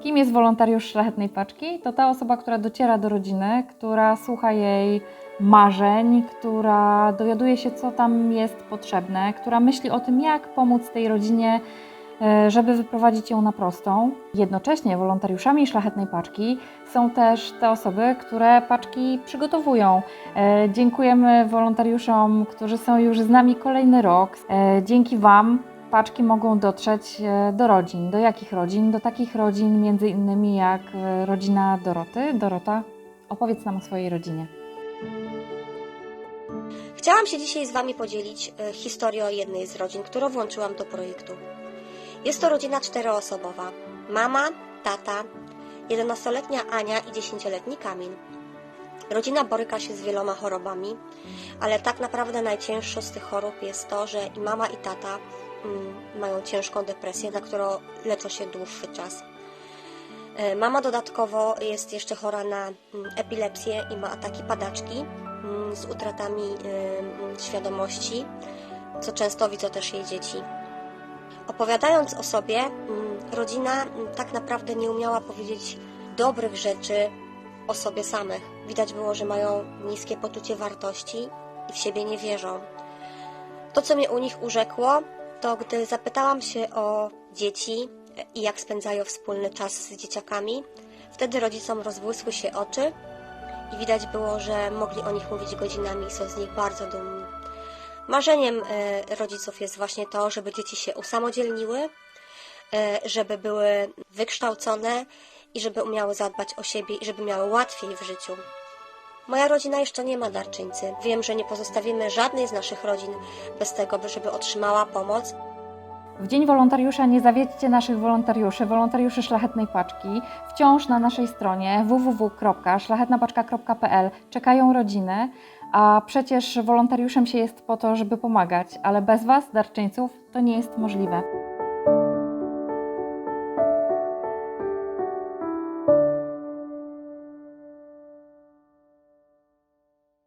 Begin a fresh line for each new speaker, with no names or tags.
Kim jest wolontariusz Szlachetnej Paczki? To ta osoba, która dociera do rodziny, która słucha jej marzeń, która dowiaduje się, co tam jest potrzebne, która myśli o tym, jak pomóc tej rodzinie, e, żeby wyprowadzić ją na prostą. Jednocześnie wolontariuszami Szlachetnej Paczki są też te osoby, które paczki przygotowują. E, Dziękujemy wolontariuszom, którzy są już z nami kolejny rok. E, Dzięki Wam paczki mogą dotrzeć e, do rodzin. Do jakich rodzin? Do takich rodzin między innymi jak e, rodzina Doroty. Dorota, opowiedz nam o swojej rodzinie.
Chciałam się dzisiaj z Wami podzielić e, historią jednej z rodzin, którą włączyłam do projektu. Jest to rodzina czteroosobowa. Mama, tata, 11-letnia Ania i 10-letni Kamil. Rodzina boryka się z wieloma chorobami, ale tak naprawdę najcięższą z tych chorób jest to, że i mama i tata mm, mają ciężką depresję, na którą leczą się dłuższy czas. E, Mama dodatkowo jest jeszcze chora na mm, epilepsję i ma ataki padaczki mm, z utratami mm, świadomości, co często widzą też jej dzieci. Opowiadając o sobie, rodzina tak naprawdę nie umiała powiedzieć dobrych rzeczy o sobie samych. Widać było, że mają niskie poczucie wartości i w siebie nie wierzą. To, co mnie u nich urzekło, to gdy zapytałam się o dzieci i jak spędzają wspólny czas z dzieciakami, wtedy rodzicom rozbłysły się oczy i widać było, że mogli o nich mówić godzinami i są z nich bardzo dumni. Marzeniem e, rodziców jest właśnie to, żeby dzieci się usamodzielniły, e, żeby były wykształcone i żeby umiały zadbać o siebie i żeby miały łatwiej w życiu. Moja rodzina jeszcze nie ma darczyńcy. Wiem, że nie pozostawimy żadnej z naszych rodzin bez tego, by- żeby otrzymała pomoc.
W Dzień Wolontariusza nie zawiedźcie naszych wolontariuszy, wolontariuszy Szlachetnej Paczki. Wciąż na naszej stronie www.szlachetnapaczka.pl czekają rodziny, a przecież wolontariuszem się jest po to, żeby pomagać, ale bez Was, darczyńców, to nie jest możliwe.